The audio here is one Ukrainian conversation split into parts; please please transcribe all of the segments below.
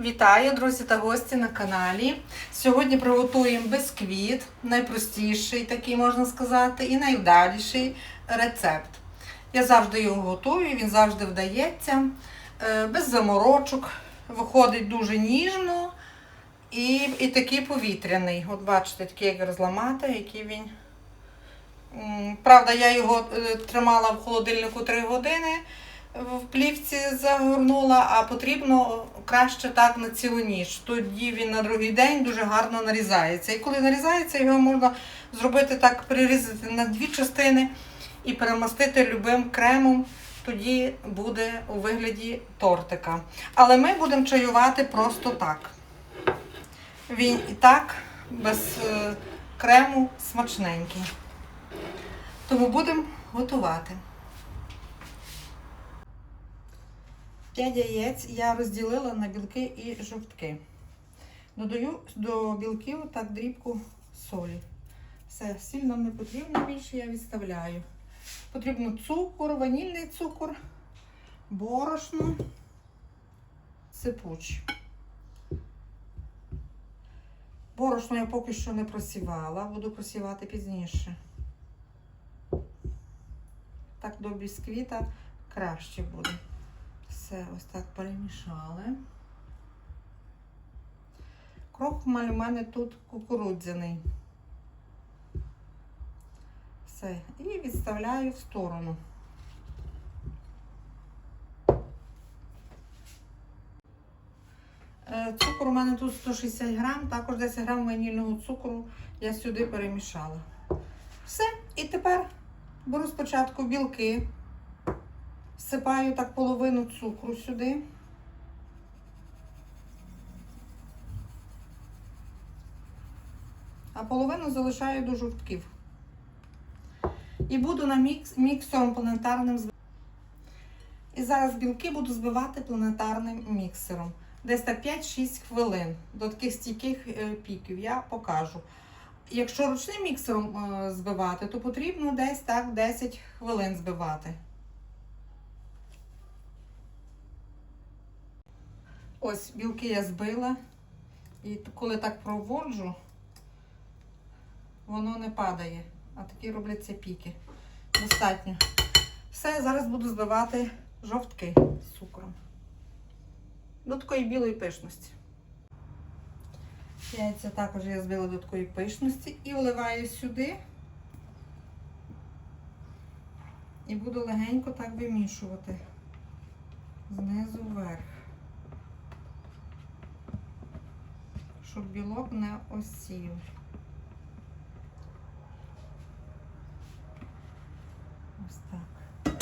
Вітаю, друзі та гості на каналі. Сьогодні приготуємо бисквіт, найпростіший, такий можна сказати, і найвдаліший рецепт. Я завжди його готую, він завжди вдається, е, без заморочок, виходить дуже ніжно і, і такий повітряний. От бачите, такий як розламати, який він. Правда, я його е, тримала в холодильнику 3 години в плівці загорнула, а потрібно краще так на цілу ніч. Тоді він на другий день дуже гарно нарізається. І коли нарізається, його можна зробити так, прирізати на дві частини і перемастити любим кремом. Тоді буде у вигляді тортика. Але ми будемо чаювати просто так. Він і так, без е, крему, смачненький. Тому будемо готувати. 5 яєць я розділила на білки і жовтки. Додаю до білків так дрібку солі. Все, сіль нам не потрібно більше, я відставляю. Потрібно цукор, ванільний цукор, борошно, сипуч. Борошно я поки що не просівала, буду просівати пізніше. Так до бісквіта краще буде. Все ось так перемішали. Крохмаль у мене тут кукурудзяний. Все. І відставляю в сторону. Е, Цукор у мене тут 160 грам, також 10 грам ванільного цукру я сюди перемішала. Все. І тепер беру спочатку білки. Всипаю так половину цукру сюди. А половину залишаю до жовтків. І буду на мікс, міксером планетарним збивати. І зараз білки буду збивати планетарним міксером. Десь так 5-6 хвилин. До таких стійких е, піків я покажу. Якщо ручним міксером е, збивати, то потрібно десь так 10 хвилин збивати. Ось білки я збила. І коли так проводжу, воно не падає. А такі робляться піки. Достатньо. Все, зараз буду збивати жовтки з цукром. До такої білої пишності. Яйця також я збила до такої пишності і вливаю сюди. І буду легенько так вимішувати. Знизу вверх. Щоб білок не осів. Ось так.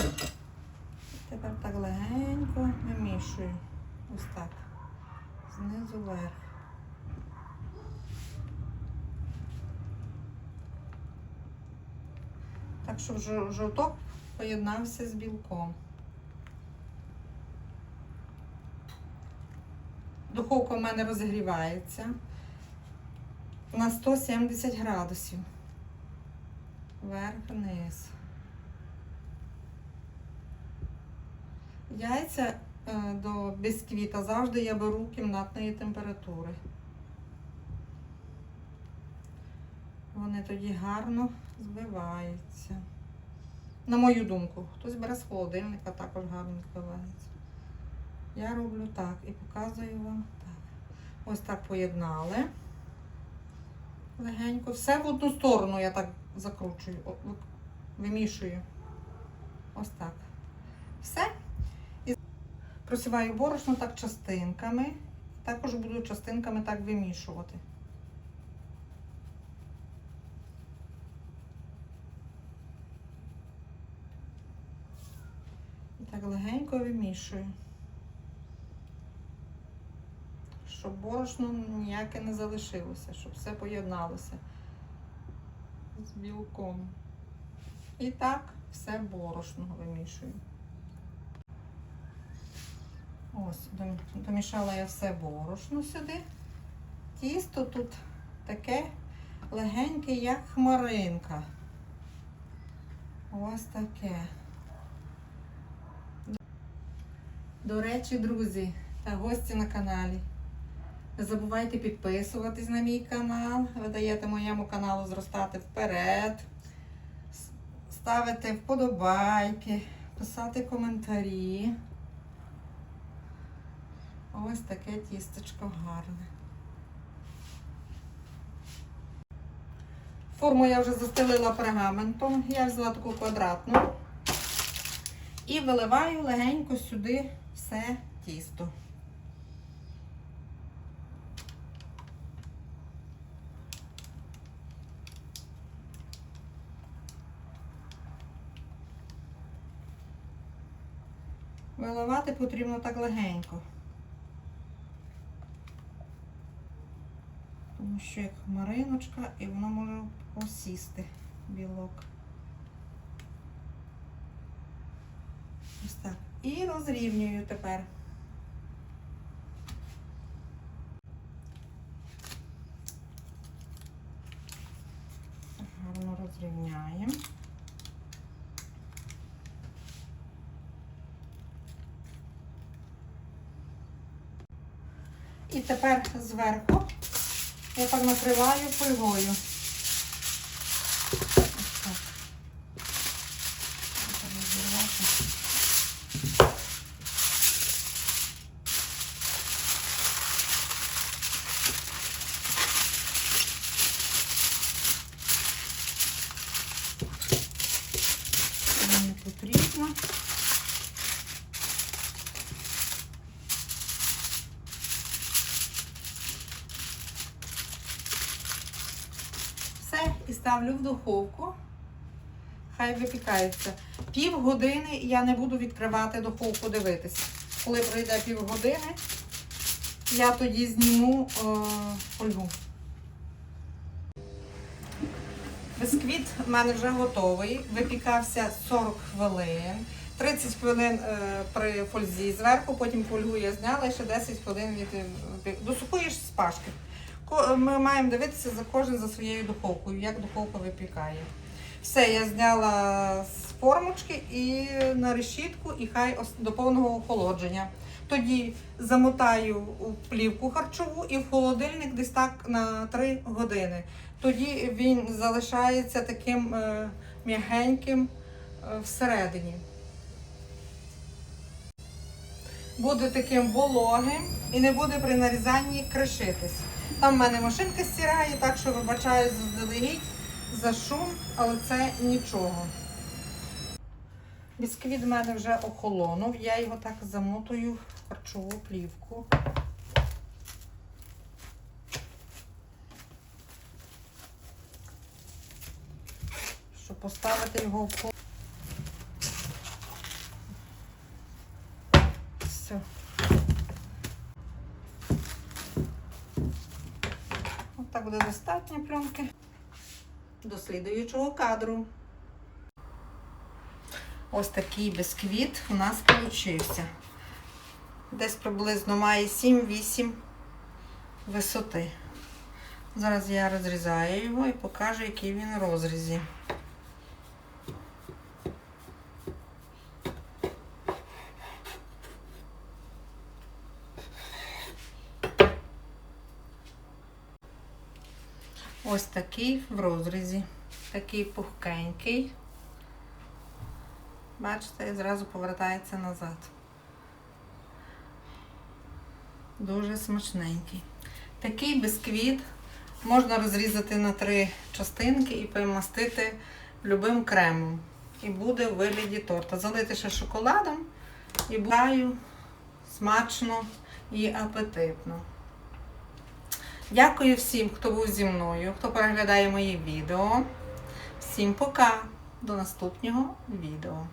Тепер так легенько вимішую. Ось так. Знизу вверх. Так, щоб жо- жовток поєднався з білком. Духовка в мене розігрівається на 170 градусів. Вверх-вниз. Яйця е, до бісквіта завжди я беру кімнатної температури. Вони тоді гарно збиваються. На мою думку, хтось бере з холодильника, також гарно збивається. Я роблю так і показую вам. Ось так поєднали. Легенько. Все в одну сторону я так закручую, вимішую. Ось так. Все. І просіваю борошно так частинками. Також буду частинками так вимішувати. І так легенько вимішую. Щоб борошно ніяке не залишилося, щоб все поєдналося з білком. І так все борошно вимішую. Ось, домішала я все борошно сюди. Тісто тут таке легеньке, як хмаринка. Ось таке. До речі, друзі та гості на каналі. Не забувайте підписуватись на мій канал. Ви даєте моєму каналу зростати вперед. Ставити вподобайки, писати коментарі. Ось таке тістечко гарне. Форму я вже застелила пергаментом. Я взяла таку квадратну. І виливаю легенько сюди все тісто. Виливати потрібно так легенько. Тому що як мариночка і воно може осісти білок. Ось так. І розрівнюю тепер. Гарно розрівняємо. І тепер зверху я так накриваю фольгою. Ось так. Треба розірвати. Це не потрібно. Все, і ставлю в духовку. Хай випікається. Пів години я не буду відкривати духовку дивитися. Коли пройде півгодини, я тоді зніму е, фольгу. Бисквіт в мене вже готовий. Випікався 40 хвилин. 30 хвилин е, при фользі зверху, потім фольгу я зняла і ще 10 хвилин від до сухої ж спашки. Ко- Ми маємо дивитися за кожен за своєю духовкою, як духовка випікає. Все, я зняла з формочки і на решітку, і хай до повного охолодження. Тоді замотаю у плівку харчову і в холодильник десь так на 3 години. Тоді він залишається таким е, м'ягеньким е, всередині. Буде таким вологим і не буде при нарізанні кришитись. Там в мене машинка стирає, так що вибачаю заздалегідь за шум, але це нічого. Бісквіт в мене вже охолонув, я його так замотую в харчову плівку. Щоб поставити його в хол- Все. От так буде достатньо пленки. До слідуючого кадру. Ось такий бисквіт у нас вийшов. Десь приблизно має 7-8 висоти. Зараз я розрізаю його і покажу, який він в розрізі. Ось такий в розрізі. Такий пухкенький. Бачите, і зразу повертається назад. Дуже смачненький. Такий бисквіт можна розрізати на три частинки і перемастити любим кремом. І буде в вигляді торта. Залити ще шоколадом і буде смачно і апетитно. Дякую всім, хто був зі мною, хто переглядає мої відео. Всім пока! До наступного відео.